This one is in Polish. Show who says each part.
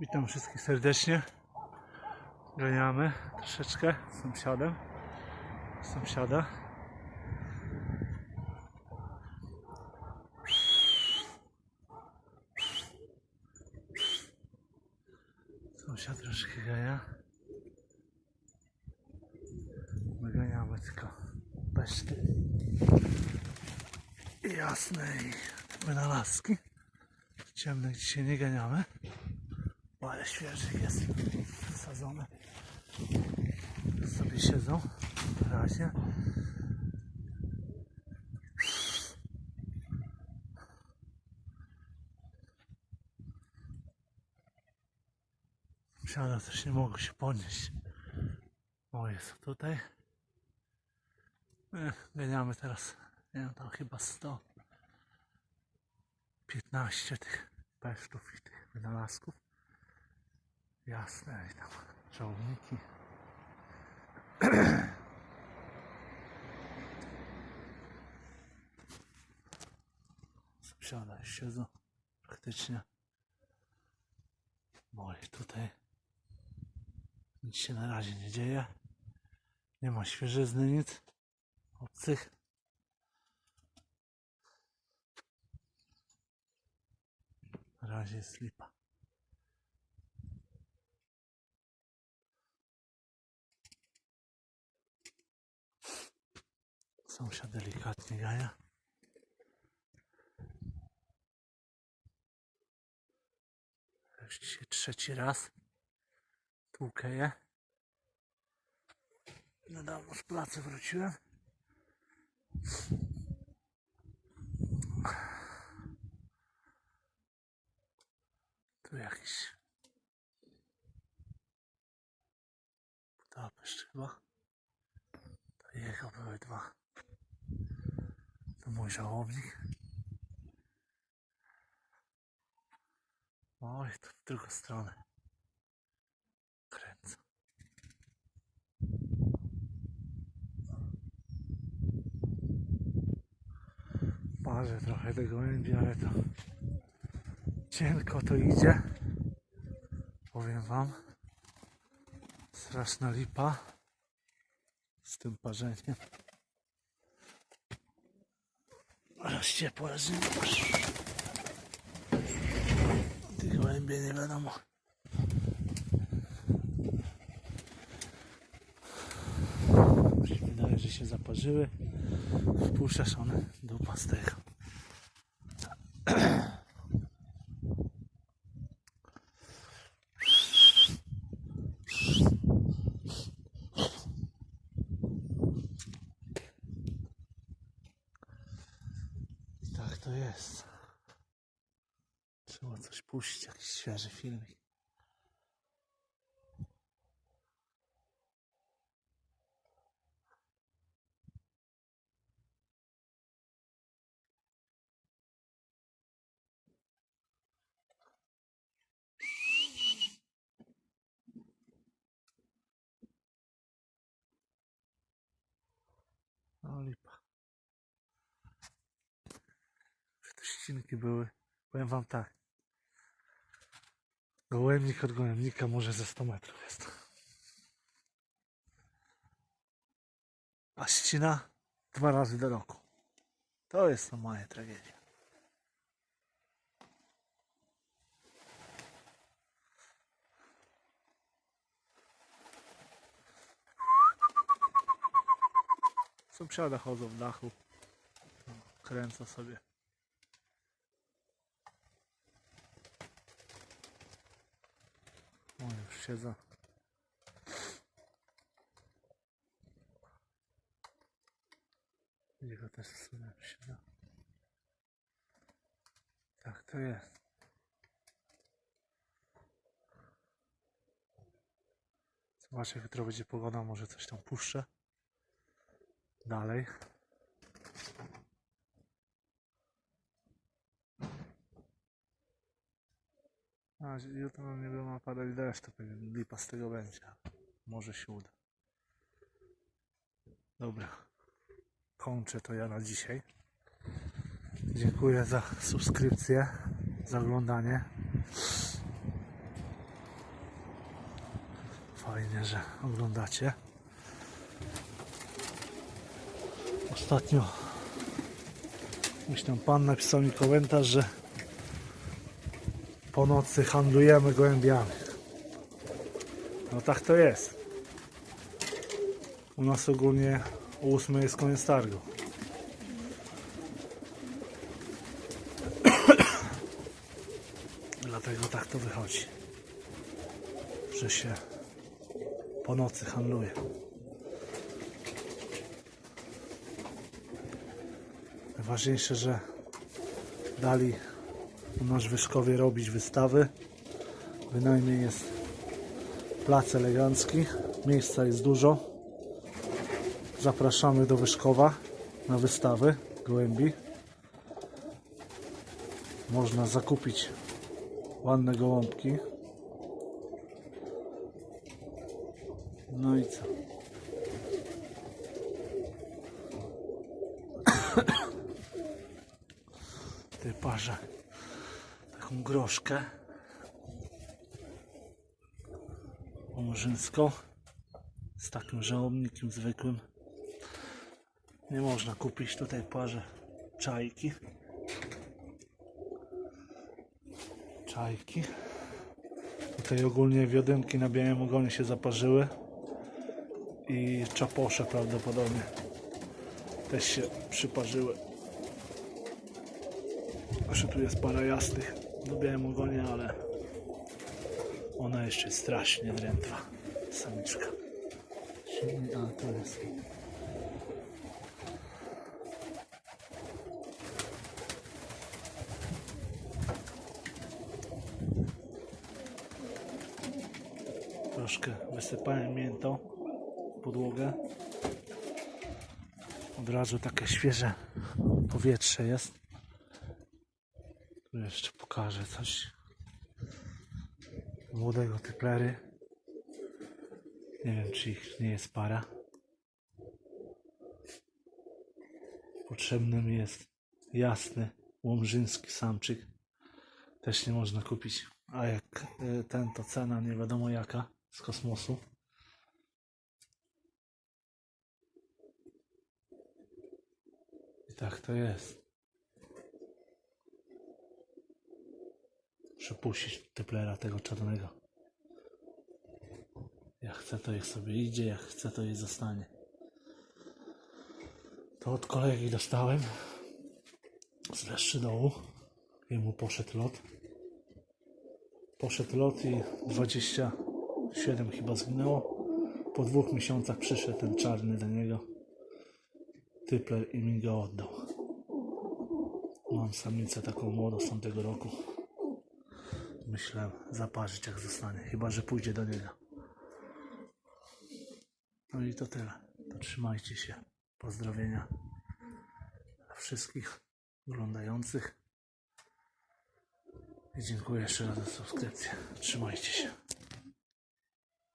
Speaker 1: Witam wszystkich serdecznie. Ganiamy troszeczkę z sąsiadem. Sąsiada. Sąsiad troszkę gania. My ganiamy tylko beszty jasne i wynalazki. Ciemnych dzisiaj nie ganiamy. Ale świeżych jest wsadzone. Sobie siedzą w razie. Siada też nie mogą się podnieść. Moje są tutaj. My ganiamy teraz, nie wiem, tam chyba 100 15 tych besztów i tych wynalazków. Jasne, i tam żołniki. Sąsiada siedzą praktycznie. Moje tutaj nic się na razie nie dzieje. Nie ma świeżyzny, nic obcych. Na razie jest lipa. Sąsiad delikatnie gania. Już dzisiaj trzeci raz tłukę je. Niedawno z pracy wróciłem. Tu jakiś Budapeszt chyba. To jego były dwa. Mój żałobnik. Oj, to w drugą stronę. Kręcę. Parzę trochę tego gołębi, ale to cienko to idzie. Powiem wam. Straszna lipa z tym parzeniem. Aż ciepło leżymy. Tych gołębie nie wiadomo. Się wydaje, że się zaparzyły. Wpuszczasz one do pastego. I tak to jest. Trzeba coś puścić, jakiś świeży filmik. O lipa. Były. Powiem wam tak. Gołębnik od gołębnika może ze 100 metrów jest. A ścina dwa razy do roku. To jest normalnie tragedia. Sąsiada chodzą w dachu. Kręcą sobie. O, już siedzę. Jego też w sumie siedzę. Tak to jest. Zobaczę, jak jutro będzie pogoda, może coś tam puszczę. Dalej. A, jutro nie ma padać deszcz, to pewnie lipa z tego będzie. Może się uda. Dobra. Kończę to ja na dzisiaj. Dziękuję za subskrypcję, za oglądanie. Fajnie, że oglądacie. Ostatnio jakiś tam pan napisał mi komentarz, że po nocy handlujemy gołębiami. No tak to jest. U nas ogólnie o 8 jest koniec targu. Dlatego tak to wychodzi, że się po nocy handluje. Najważniejsze, że dali u nas w Wyszkowie robić wystawy. Bynajmniej jest plac elegancki, miejsca jest dużo. Zapraszamy do Wyszkowa na wystawy gołębi. Można zakupić ładne gołąbki. No i co? Ty parze groszkę pomorzyńską z takim żałobnikiem zwykłym. Nie można kupić tutaj parze czajki. Czajki. Tutaj ogólnie wiodynki na białym ogonie się zaparzyły i czaposze prawdopodobnie też się przyparzyły. Jeszcze tu jest para jasnych do białym ogonie, ale ona jeszcze strasznie drętwa. Samiczka. Silni- A, tu jest. Troszkę wysypałem miętą podłogę. Od razu takie świeże powietrze jest. Jeszcze pokażę coś młodego typlery. Nie wiem, czy ich nie jest para. Potrzebny mi jest jasny łomżyński samczyk. Też nie można kupić. A jak y, ten, to cena nie wiadomo jaka z kosmosu. I tak to jest. Przepuścić teplera tego czarnego. Jak chce, to ich sobie idzie, jak chce, to jej zostanie. To od kolegi dostałem z leszczy dołu. Jemu poszedł lot. Poszedł lot i 27 chyba zginęło. Po dwóch miesiącach przyszedł ten czarny do niego. Typler i mi go oddał. Mam samicę taką młodą z tamtego roku. Myślę zaparzyć jak zostanie, chyba że pójdzie do niego. No i to tyle. To trzymajcie się. Pozdrowienia dla wszystkich oglądających. I dziękuję jeszcze raz za subskrypcję. Trzymajcie się.